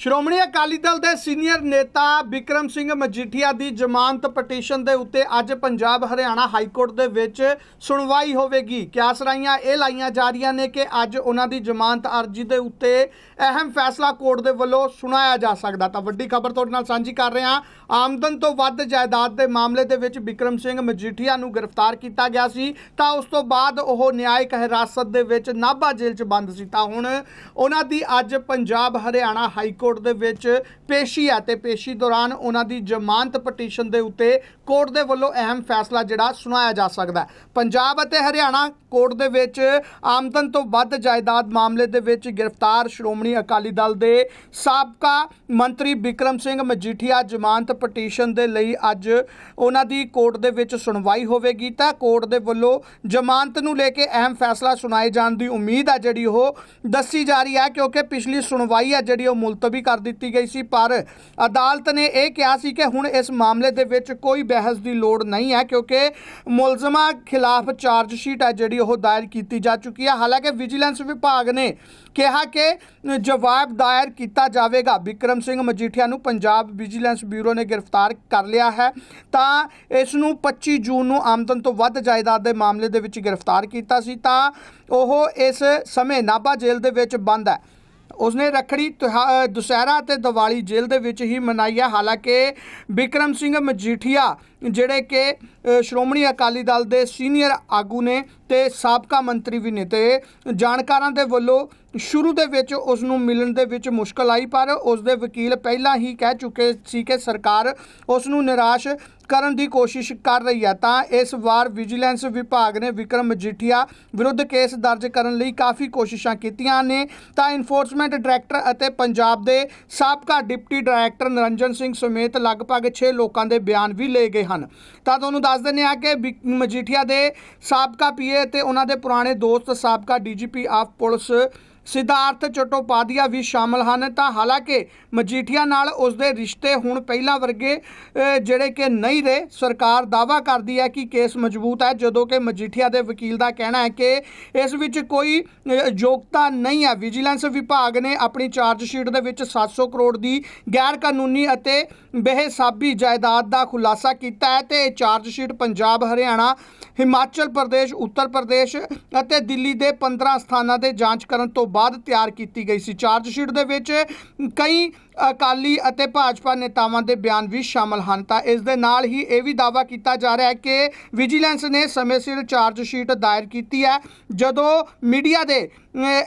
ਸ਼੍ਰੋਮਣੀ ਅਕਾਲੀ ਦਲ ਦੇ ਸੀਨੀਅਰ ਨੇਤਾ ਵਿਕਰਮ ਸਿੰਘ ਮਜੀਠੀਆ ਦੀ ਜ਼ਮਾਨਤ ਪਟੀਸ਼ਨ ਦੇ ਉੱਤੇ ਅੱਜ ਪੰਜਾਬ ਹਰਿਆਣਾ ਹਾਈ ਕੋਰਟ ਦੇ ਵਿੱਚ ਸੁਣਵਾਈ ਹੋਵੇਗੀ। ਕਿਆਸਰਾਈਆਂ ਇਹ ਲਾਈਆਂ ਜਾ ਰਹੀਆਂ ਨੇ ਕਿ ਅੱਜ ਉਹਨਾਂ ਦੀ ਜ਼ਮਾਨਤ ਅਰਜ਼ੀ ਦੇ ਉੱਤੇ ਅਹਿਮ ਫੈਸਲਾ ਕੋਰਟ ਦੇ ਵੱਲੋਂ ਸੁਣਾਇਆ ਜਾ ਸਕਦਾ। ਤਾਂ ਵੱਡੀ ਖਬਰ ਤੁਹਾਡੇ ਨਾਲ ਸਾਂਝੀ ਕਰ ਰਹੇ ਹਾਂ। ਆਮਦਨ ਤੋਂ ਵੱਧ ਜਾਇਦਾਦ ਦੇ ਮਾਮਲੇ ਦੇ ਵਿੱਚ ਵਿਕਰਮ ਸਿੰਘ ਮਜੀਠੀਆ ਨੂੰ ਗ੍ਰਿਫਤਾਰ ਕੀਤਾ ਗਿਆ ਸੀ। ਤਾਂ ਉਸ ਤੋਂ ਬਾਅਦ ਉਹ ਨਿਆਇਕ ਹਿਰਾਸਤ ਦੇ ਵਿੱਚ ਨਾਭਾ ਜੇਲ੍ਹ 'ਚ ਬੰਦ ਸੀ। ਤਾਂ ਹੁਣ ਉਹਨਾਂ ਦੀ ਅੱਜ Punjab Haryana high court court ਦੇ ਵਿੱਚ ਪੇਸ਼ੀ ਹੈ ਤੇ ਪੇਸ਼ੀ ਦੌਰਾਨ ਉਹਨਾਂ ਦੀ ਜ਼ਮਾਨਤ ਪਟੀਸ਼ਨ ਦੇ ਉੱਤੇ ਕੋਰਟ ਦੇ ਵੱਲੋਂ ਅਹਿਮ ਫੈਸਲਾ ਜਿਹੜਾ ਸੁਣਾਇਆ ਜਾ ਸਕਦਾ ਹੈ। ਪੰਜਾਬ ਅਤੇ ਹਰਿਆਣਾ ਕੋਰਟ ਦੇ ਵਿੱਚ ਆਮਦਨ ਤੋਂ ਵੱਧ ਜਾਇਦਾਦ ਮਾਮਲੇ ਦੇ ਵਿੱਚ ਗ੍ਰਿਫਤਾਰ ਸ਼੍ਰੋਮਣੀ ਅਕਾਲੀ ਦਲ ਦੇ ਸਾਬਕਾ ਮੰਤਰੀ ਵਿਕਰਮ ਸਿੰਘ ਮਜੀਠੀਆ ਜ਼ਮਾਨਤ ਪਟੀਸ਼ਨ ਦੇ ਲਈ ਅੱਜ ਉਹਨਾਂ ਦੀ ਕੋਰਟ ਦੇ ਵਿੱਚ ਸੁਣਵਾਈ ਹੋਵੇਗੀ। ਤਾਂ ਕੋਰਟ ਦੇ ਵੱਲੋਂ ਜ਼ਮਾਨਤ ਨੂੰ ਲੈ ਕੇ ਅਹਿਮ ਫੈਸਲਾ ਸੁਣਾਏ ਜਾਣ ਦੀ ਉਮੀਦ ਹੈ ਜਿਹੜੀ ਉਹ ਦੱਸੀ ਜਾ ਰਹੀ ਹੈ ਕਿਉਂਕਿ ਪਿਛਲੀ ਸੁਣਵਾਈ ਹੈ ਜਿਹੜੀ ਉਹ ਮੁਲਤਵੀ ਕਰ ਦਿੱਤੀ ਗਈ ਸੀ। ਪਰ ਅਦਾਲਤ ਨੇ ਇਹ ਕਿਹਾ ਸੀ ਕਿ ਹੁਣ ਇਸ ਮਾਮਲੇ ਦੇ ਵਿੱਚ ਕੋਈ ਬਹਿਸ ਦੀ ਲੋੜ ਨਹੀਂ ਹੈ ਕਿਉਂਕਿ ਮੁਲਜ਼ਮਾਂ ਖਿਲਾਫ ਚਾਰਜ ਸ਼ੀਟ ਹੈ ਜਿਹੜੀ ਉਹ ਦਾਇਰ ਕੀਤੀ ਜਾ ਚੁੱਕੀ ਹੈ। ਹਾਲਾਂਕਿ ਵਿਜੀਲੈਂਸ ਵਿਭਾਗ ਨੇ ਕਿਹਾ ਕਿ ਜਵਾਬ ਦਾਇਰ ਕੀਤਾ ਜਾਵੇਗਾ। ਵਿਕਰਮ ਸਿੰਘ ਮਜੀਠੀਆ ਨੂੰ ਪੰਜਾਬ ਵਿਜੀਲੈਂਸ ਬਿਊਰੋ ਨੇ ਗ੍ਰਿਫਤਾਰ ਕਰ ਲਿਆ ਹੈ। ਤਾਂ ਇਸ ਨੂੰ 25 ਜੂਨ ਨੂੰ ਆਮਦਨ ਤੋਂ ਵੱਧ ਜਾਇਦਾਦ ਦੇ ਮਾਮਲੇ ਦੇ ਵਿੱਚ ਗ੍ਰਿਫਤਾਰ ਕੀਤਾ ਸੀ। ਤਾਂ ਉਹ ਇਸ ਸਮੇਂ ਨਾਭਾ ਜੇਲ੍ਹ ਦੇ ਵਿੱਚ ਬੰਦ ਹੈ। ਉਸਨੇ ਰੱਖੜੀ ਤਿਉਹਾ- ਦੁਸਹਿਰਾ ਅਤੇ ਦੀਵਾਲੀ ਜੇਲ੍ਹ ਦੇ ਵਿੱਚ ਹੀ ਮਨਾਈ ਹੈ। ਹਾਲਾਂਕਿ ਵਿਕਰਮ ਸਿੰਘ ਮਜੀਠੀਆ, ਜਿਹੜੇ ਕਿ ਸ਼੍ਰੋਮਣੀ ਅਕਾਲੀ ਦਲ ਦੇ ਸੀਨੀਅਰ ਆਗੂ ਨੇ ਤੇ ਸਾਬਕਾ ਮੰਤਰੀ ਵੀ ਨੇ ਤੇ ਜਾਣਕਾਰਾਂ ਦੇ ਵੱਲੋਂ ਸ਼ੁਰੂ ਦੇ ਵਿੱਚ ਉਸ ਨੂੰ ਮਿਲਣ ਦੇ ਵਿੱਚ ਮੁਸ਼ਕਲ ਆਈ, ਪਰ ਉਸ ਦੇ ਵਕੀਲ ਪਹਿਲਾਂ ਹੀ ਕਹਿ ਚੁੱਕੇ ਸੀ ਕਿ ਸਰਕਾਰ ਉਸ ਨੂੰ ਨਿਰਾਸ਼ ਕਰਨ ਦੀ ਕੋਸ਼ਿਸ਼ ਕਰ ਰਹੀ ਹੈ ਤਾਂ ਇਸ ਵਾਰ ਵਿਜੀਲੈਂਸ ਵਿਭਾਗ ਨੇ ਵਿਕਰਮ ਮਜੀਠੀਆ ਵਿਰੁੱਧ ਕੇਸ ਦਰਜ ਕਰਨ ਲਈ ਕਾਫੀ ਕੋਸ਼ਿਸ਼ਾਂ ਕੀਤੀਆਂ ਨੇ। ਤਾਂ ਇਨਫੋਰਸਮੈਂਟ ਡਾਇਰੈਕਟਰ ਅਤੇ ਪੰਜਾਬ ਦੇ ਸਾਬਕਾ ਡਿਪਟੀ ਡਾਇਰੈਕਟਰ ਨਰਿੰਜਨ ਸਿੰਘ ਸਮੇਤ ਲਗਭਗ 6 ਲੋਕਾਂ ਦੇ ਬਿਆਨ ਵੀ ਲਏ ਗਏ ਹਨ। ਤਾਂ ਤੁਹਾਨੂੰ ਦੱਸ ਦਿੰਦੇ ਹਾਂ ਕਿ ਮਜੀਠੀਆ ਦੇ ਸਾਬਕਾ ਪੀਏ ਤੇ ਉਹਨਾਂ ਦੇ ਪੁਰਾਣੇ ਦੋਸਤ, ਸਾਬਕਾ DGP of police Siddharth Chattopadhyay ਵੀ ਸ਼ਾਮਲ ਹਨ। ਤਾਂ ਹਾਲਾਂਕਿ ਮਜੀਠੀਆ ਨਾਲ ਉਸ ਦੇ ਰਿਸ਼ਤੇ ਹੁਣ ਪਹਿਲਾਂ ਵਰਗੇ ਜਿਹੜੇ ਕਿ ਨਹੀਂ ਰਹੇ, ਸਰਕਾਰ ਦਾਵਾ ਕਰਦੀ ਹੈ ਕਿ ਕੇਸ ਮਜ਼ਬੂਤ ਹੈ, ਜਦੋਂ ਕਿ ਮਜੀਠੀਆ ਦੇ ਵਕੀਲ ਦਾ ਕਹਿਣਾ ਹੈ ਕਿ ਇਸ ਵਿੱਚ ਕੋਈ ਯੋਗਤਾ ਨਹੀਂ ਹੈ। ਵਿਜੀਲੈਂਸ ਵਿਭਾਗ ਨੇ ਆਪਣੀ ਚਾਰਜ ਸ਼ੀਟ ਦੇ ਵਿੱਚ 700 ਕਰੋੜ ਦੀ ਗੈਰ ਕਾਨੂੰਨੀ ਅਤੇ ਬੇਹਿਸਾਬੀ ਜਾਇਦਾਦ ਦਾ ਖੁਲਾਸਾ ਕੀਤਾ ਹੈ ਤੇ ਇਹ ਚਾਰਜ ਸ਼ੀਟ ਪੰਜਾਬ, ਹਰਿਆਣਾ ਹਿਮਾਚਲ ਪ੍ਰਦੇਸ਼, ਉੱਤਰ ਪ੍ਰਦੇਸ਼ ਅਤੇ ਦਿੱਲੀ ਦੇ 15 ਸਥਾਨਾਂ ਦੇ ਜਾਂਚ ਕਰਨ ਤੋਂ ਬਾਅਦ ਤਿਆਰ ਕੀਤੀ ਗਈ ਸੀ। ਚਾਰਜ ਸ਼ੀਟ ਦੇ ਵਿੱਚ ਕਈ ਅਕਾਲੀ ਅਤੇ ਭਾਜਪਾ ਨੇਤਾਵਾਂ ਦੇ ਬਿਆਨ ਵੀ ਸ਼ਾਮਲ ਹਨ। ਤਾਂ ਇਸ ਦੇ ਨਾਲ ਹੀ ਇਹ ਵੀ ਦਾਅਵਾ ਕੀਤਾ ਜਾ ਰਿਹਾ ਹੈ ਕਿ ਵਿਜੀਲੈਂਸ ਨੇ ਸਮੇਂ ਸਿਰ ਚਾਰਜ ਸ਼ੀਟ ਦਾਇਰ ਕੀਤੀ ਹੈ। ਜਦੋਂ ਮੀਡੀਆ ਦੇ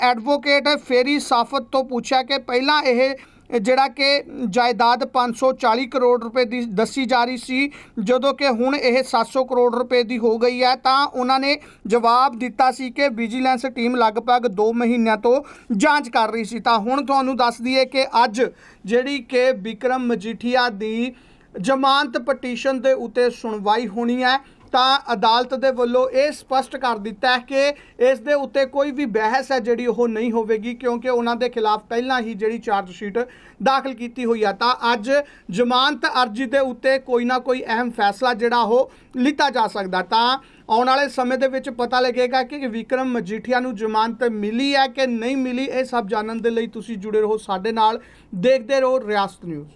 ਐਡਵੋਕੇਟ ਫੇਰੀ ਸਾਫਤ ਤੋਂ ਪੁੱਛਿਆ ਕਿ ਪਹਿਲਾਂ ਇਹ ਜਿਹੜਾ ਕਿ ਜਾਇਦਾਦ 540 ਕਰੋੜ ਰੁਪਏ ਦੀ ਦੱਸੀ ਜਾ ਰਹੀ ਸੀ, ਜਦੋਂ ਕਿ ਹੁਣ ਇਹ 700 ਕਰੋੜ ਰੁਪਏ ਦੀ ਹੋ ਗਈ ਹੈ, ਤਾਂ ਉਹਨਾਂ ਨੇ ਜਵਾਬ ਦਿੱਤਾ ਸੀ ਕਿ ਵਿਜੀਲੈਂਸ ਟੀਮ ਲਗਭਗ 2 ਮਹੀਨਿਆਂ ਤੋਂ ਜਾਂਚ ਕਰ ਰਹੀ ਸੀ। ਤਾਂ ਹੁਣ ਤੁਹਾਨੂੰ ਦੱਸ ਦਈਏ ਕਿ ਅੱਜ ਜਿਹੜੀ ਕਿ ਵਿਕਰਮ ਮਜੀਠੀਆ ਦੀ ਜ਼ਮਾਨਤ ਪਟੀਸ਼ਨ ਦੇ ਉੱਤੇ ਸੁਣਵਾਈ ਹੋਣੀ ਹੈ ਤਾਂ ਅਦਾਲਤ ਦੇ ਵੱਲੋਂ ਇਹ ਸਪਸ਼ਟ ਕਰ ਦਿੱਤਾ ਹੈ ਕਿ ਇਸ ਦੇ ਉੱਤੇ ਕੋਈ ਵੀ ਬਹਿਸ ਹੈ ਜਿਹੜੀ ਉਹ ਨਹੀਂ ਹੋਵੇਗੀ, ਕਿਉਂਕਿ ਉਹਨਾਂ ਦੇ ਖਿਲਾਫ ਪਹਿਲਾਂ ਹੀ ਜਿਹੜੀ ਚਾਰਜ ਸ਼ੀਟ ਦਾਖਲ ਕੀਤੀ ਹੋਈ ਆ। ਤਾਂ ਅੱਜ ਜ਼ਮਾਨਤ ਅਰਜ਼ੀ ਦੇ ਉੱਤੇ ਕੋਈ ਨਾ ਕੋਈ ਅਹਿਮ ਫੈਸਲਾ ਜਿਹੜਾ ਉਹ ਲਿੱਤਾ ਜਾ ਸਕਦਾ। ਤਾਂ ਆਉਣ ਵਾਲੇ ਸਮੇਂ ਦੇ ਵਿੱਚ ਪਤਾ ਲੱਗੇਗਾ ਕਿ ਵਿਕਰਮ ਮਜੀਠੀਆ ਨੂੰ ਜ਼ਮਾਨਤ ਮਿਲੀ ਹੈ ਕਿ ਨਹੀਂ ਮਿਲੀ, ਇਹ ਸਭ ਜਾਣਨ ਦੇ ਲਈ ਤੁਸੀਂ ਜੁੜੇ ਰਹੋ ਸਾਡੇ ਨਾਲ। ਦੇਖਦੇ ਰਹੋ ਰਿਆਸਤ ਨਿਊਜ਼।